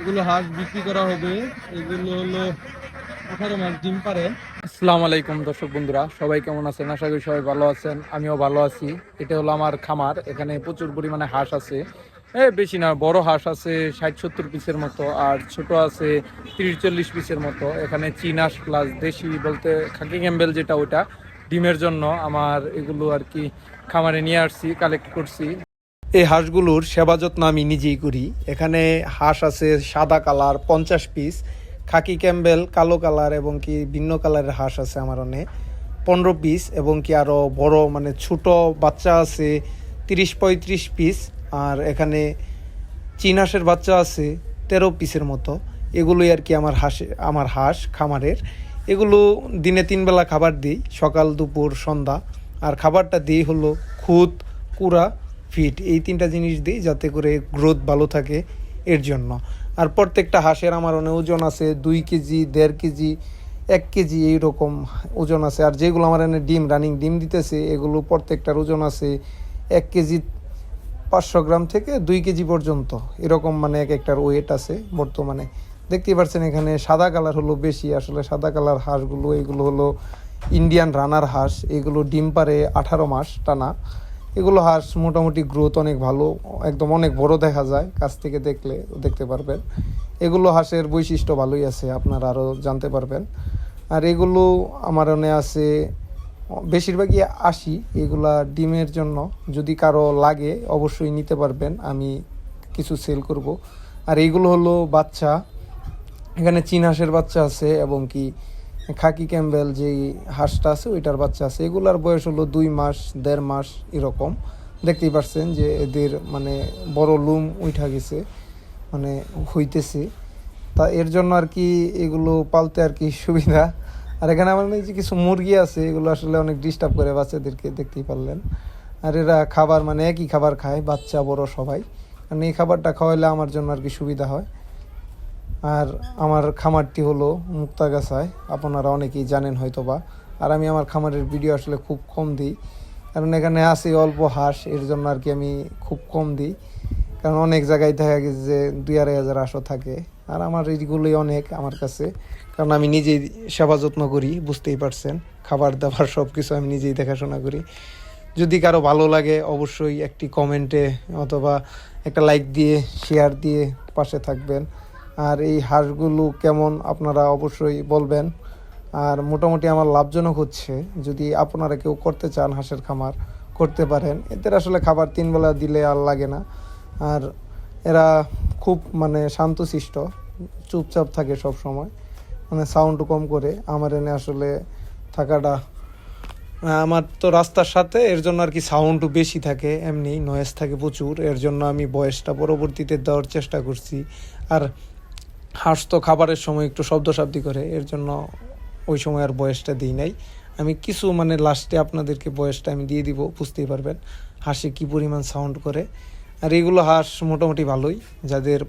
এগুলো হাঁস বিক্রি করা হবে। এগুলো হলো আঠারো মাস ডিম পারে। আসসালামু আলাইকুম দর্শক বন্ধুরা, সবাই কেমন আছেন? আশা করি সবাই ভালো আছেন, আমিও ভালো আছি। এটা হলো আমার খামার, এখানে প্রচুর পরিমাণে হাঁস আছে। হ্যাঁ বেশি না, বড় হাঁস আছে ষাট সত্তর পিসের মতো, আর ছোট আছে তিরিশ চল্লিশ পিসের মতো। এখানে চীন হাঁস প্লাস দেশি বলতে খাকি ক্যাম্বেল যেটা ওটা, ডিমের জন্য আমার এগুলো আর কি খামারে নিয়ে আসছি কালেক্ট করছি। এই হাঁসগুলোর সেবা যত্ন আমি নিজেই করি। এখানে হাঁস আছে সাদা কালার, পঞ্চাশ পিস খাকি ক্যাম্বেল, কালো কালার এবং কি ভিন্ন কালারের হাঁস আছে আমার অনেক পনেরো পিস এবং কি আরও বড় মানে ছোট বাচ্চা আছে, তিরিশ পঁয়ত্রিশ পিস আর এখানে চীন হাঁসের বাচ্চা আছে, তেরো পিসের মতো। এগুলোই আর কি আমার হাঁসে, আমার হাঁস খামারের। এগুলো দিনে তিন বেলা খাবার দিই, সকাল, দুপুর, সন্ধ্যা। আর খাবারটা দিই হলো খুদ, কুড়া ফিট এই তিনটা জিনিস দিই যাতে করে গ্রোথ ভালো থাকে এর জন্য। আর প্রত্যেকটা হাঁসের আমার অনেক ওজন আছে, দুই কেজি, দেড় কেজি, এক কেজি এইরকম ওজন আছে। আর যেগুলো আমার এনে ডিম রানিং ডিম দিতেছে, এগুলো প্রত্যেকটার ওজন আছে এক কেজি পাঁচশো গ্রাম থেকে দুই কেজি পর্যন্ত। এরকম মানে এক একটার ওয়েট আছে বর্তমানে। দেখতেই পাচ্ছেন এখানে সাদা কালার হলো বেশি। আসলে সাদা কালার হাঁসগুলো, এগুলো হলো ইন্ডিয়ান রানার হাঁস। এগুলো ডিম পারে আঠারো মাস টানা। এগুলো হাঁস মোটামুটি গ্রোথ অনেক ভালো, একদম অনেক বড় দেখা যায়, কাছ থেকে দেখলে দেখতে পারবেন। এগুলো হাঁসের বৈশিষ্ট্য ভালোই আছে, আপনারা আরও জানতে পারবেন। আর এগুলো আমার মনে আছে, বেশিরভাগই আসি এগুলা ডিমের জন্য। যদি কারও লাগে, অবশ্যই নিতে পারবেন, আমি কিছু সেল করব। আর এগুলো হলো বাচ্চা, এখানে চীন হাঁসের বাচ্চা আছে, এবং কি খাকি ক্যাম্বেল যেই হাঁসটা আছে, ওইটার বাচ্চা আছে। এগুলার বয়স হলো দুই মাস, দেড় মাস এরকম। দেখতেই পারছেন যে এদের মানে বড় লুম উঠা গেছে মানে হইতেছে। তা এর জন্য আর কি এগুলো পালতে আর কি সুবিধা। আর এখানে আমার যে কিছু মুরগি আছে, এগুলো আসলে অনেক ডিস্টার্ব করে বাচ্চাদেরকে, দেখতেই পারলেন। আর এরা খাবার মানে একই খাবার খায়, বাচ্চা, বড় সবাই। কারণ এই খাবারটা খাওয়াইলে আমার জন্য আর কি সুবিধা হয়। আর আমার খামারটি হলো মুক্তাগাছায়। আপনারা অনেকেই জানেন হয়তো বা আর আমি আমার খামারের ভিডিও আসলে খুব কম দিই। কারণ এখানে আছে অল্প হাঁস, এর জন্য আর কি আমি খুব কম দিই। কারণ অনেক জায়গায় দেখা গেছে যে দুই আড়াই হাজার হাঁসও থাকে। আর আমার এইগুলোই অনেক আমার কাছে। কারণ আমি নিজেই সেবা যত্ন করি, বুঝতেই পারছেন। খাবার দাবার সব কিছু আমি নিজেই দেখাশোনা করি। যদি কারও ভালো লাগে, অবশ্যই একটি কমেন্টে অথবা একটা লাইক দিয়ে, শেয়ার দিয়ে পাশে থাকবেন। আর এই হাঁসগুলো কেমন আপনারা অবশ্যই বলবেন। আর মোটামুটি আমার লাভজনক হচ্ছে। যদি আপনারা কেউ করতে চান হাঁসের খামার, করতে পারেন। এদের আসলে খাবার তিন বেলা দিলে আর লাগে না। আর এরা খুব মানে শান্তশিষ্ট, চুপচাপ থাকে সব সময় মানে সাউন্ড কম করে। আমার এনে আসলে থাকাটা আমার তো রাস্তার সাথে, এর জন্য আর কি সাউন্ডও বেশি থাকে, এমনি নয়েজ থাকে প্রচুর। এর জন্য আমি বয়সটা পরবর্তীতে দেওয়ার চেষ্টা করছি। আর হাঁস তো খাবারের সময় একটু শব্দশাব্দি করে, এর জন্য ওই সময় আর বয়সটা দিই নাই। আমি কিছু মানে লাস্টে আপনাদেরকে বয়সটা আমি দিয়ে দিব, বুঝতেই পারবেন হাঁসে কি পরিমাণ সাউন্ড করে। আর এগুলো হাঁস মোটামুটি ভালোই, যাদের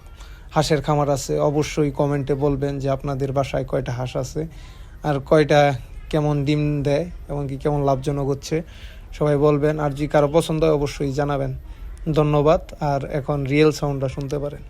হাঁসের খামার আছে অবশ্যই কমেন্টে বলবেন যে আপনাদের বাসায় কয়টা হাঁস আছে আর কয়টা কেমন ডিম দেয় এবং কি কেমন লাভজনক হচ্ছে, সবাই বলবেন। আর যদি কারও পছন্দ হয় অবশ্যই জানাবেন। ধন্যবাদ। আর এখন রিয়েল সাউন্ডটা শুনতে পারেন।